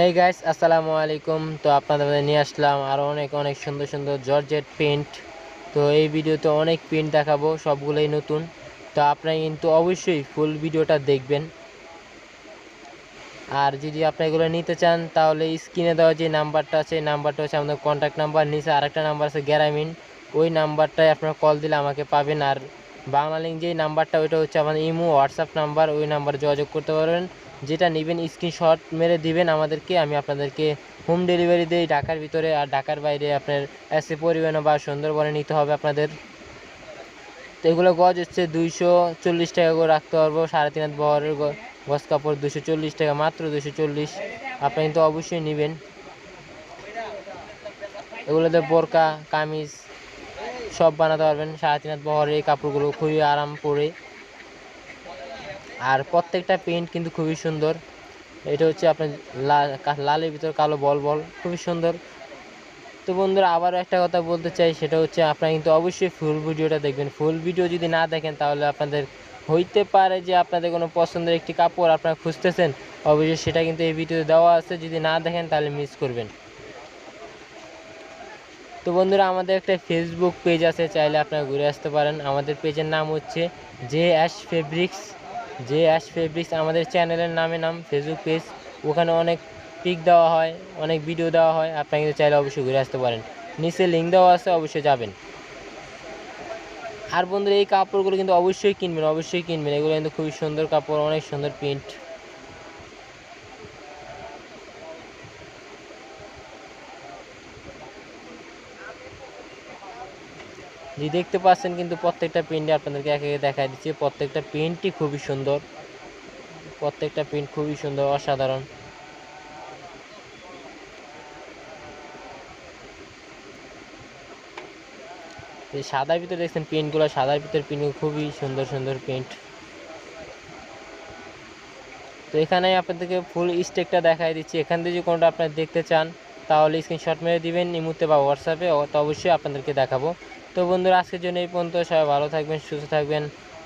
Hey guys আসসালামু আলাইকুম। তো আপনাদের নিয়ে আসলাম আরও অনেক অনেক সুন্দর সুন্দর জর্জেট প্রিন্ট তো এই ভিডিওতে অনেক প্রিন্ট দেখাবো, সবগুলোই নতুন। তো আপনারা কিন্তু অবশ্যই ফুল ভিডিওটা দেখবেন। আর যদি আপনি এগুলো নিতে চান, তাহলে স্ক্রিনে দেওয়া যে নাম্বারটা আছে নাম্বারটা হচ্ছে আমাদের কন্ট্যাক্ট নাম্বার নিচে আরেকটা নাম্বার আছে গ্যারামিন ওই নাম্বারটায় আপনারা কল দিলে আমাকে পাবেন। আর বাংলা লিঙ্ক যেই নাম্বারটা, ওইটা হচ্ছে আমাদের ইমো, হোয়াটসঅ্যাপ নাম্বার, ওই নাম্বারে যোগাযোগ করতে পারবেন। যেটা নেবেন স্ক্রিনশট মেরে দিবেন আমাদেরকে, আমি আপনাদেরকে হোম ডেলিভারি দিই ঢাকার ভিতরে, আর ঢাকার বাইরে আপনার এসে পরিবহনে বা সুন্দরবনে নিতে হবে আপনাদের। তো এগুলো গজ হচ্ছে দুইশো চল্লিশ টাকা করে রাখতে পারব সাড়ে তিন হাত বহরের গজ কাপড় দুশো চল্লিশ টাকা, মাত্র দুশো চল্লিশ। আপনি কিন্তু অবশ্যই নেবেন। এগুলোতে বোরকা, কামিজ সব বানাতে পারবেন। সাড়ে তিন হাত বহরের এই কাপড়গুলো খুবই আরাম পরে আর প্রত্যেকটা প্রিন্ট কিন্তু খুবই সুন্দর। এটা হচ্ছে আপনার লা- কা- লালের ভিতর কালো বল বল, খুবই সুন্দর। তো বন্ধুরা, আবারও একটা কথা বলতে চাই, সেটা হচ্ছে আপনারা কিন্তু অবশ্যই ফুল ভিডিওটা দেখবেন। ফুল ভিডিও যদি না দেখেন, তাহলে আপনাদের হইতে পারে যে আপনাদের কোনো পছন্দের একটি কাপড় আপনারা খুঁজতেছেন। অবশ্যই সেটা কিন্তু এই ভিডিওতে দেওয়া আছে। যদি না দেখেন, তাহলে মিস করবেন। তো বন্ধুরা, আমাদের একটা ফেসবুক পেজ আছে, চাইলে আপনারা ঘুরে আসতে পারেন। আমাদের পেজের নাম হচ্ছে J Ash Fabrics J Ash Fabrics আমাদের চ্যানেলের নামে নাম ফেসবুক পেজ ওখানে অনেক পিক দেওয়া হয়, অনেক ভিডিও দেওয়া হয়। আপনারা কিন্তু চাইলে অবশ্যই ঘুরে আসতে পারেন। নিচে লিঙ্ক দেওয়া আছে, অবশ্যই যাবেন। আর বন্ধুরা, এই কাপড়গুলো কিন্তু অবশ্যই কিনবেন অবশ্যই কিনবেন। এগুলো কিন্তু খুবই সুন্দর কাপড়, অনেক সুন্দর প্রিন্ট যে দেখতে পাচ্ছেন কিন্তু প্রত্যেকটা প্রিন্টে আপনাদেরকে একে দেখাই দিচ্ছি। প্রত্যেকটা প্রিন্টই খুবই সুন্দর। প্রত্যেকটা প্রিন্ট খুবই সুন্দর, অসাধারণ। এই সাদার ভিতরে দেখছেন প্রিন্টগুলো সাদার ভিতরে প্রিন্টগুলো খুবই সুন্দর সুন্দর প্রিন্ট তো এখানে আপনাদেরকে ফুল স্টেকটা দেখাই দিচ্ছি। এখান থেকে যদি কোনোটা আপনারা দেখতে চান তাহলে স্ক্রিনশট মেরে দিবেন ইমুতে বা হোয়াটসঅ্যাপে তো অবশ্যই আপনাদেরকে দেখাবো। তো বন্ধুরা, আজকের জন্য এই পর্যন্ত, সবাই ভালো থাকবেন, সুস্থ থাকবেন,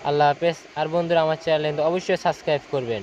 আল্লাহ হাফেজ। আর বন্ধুরা, আমার চ্যানেল অবশ্যই সাবস্ক্রাইব করবেন।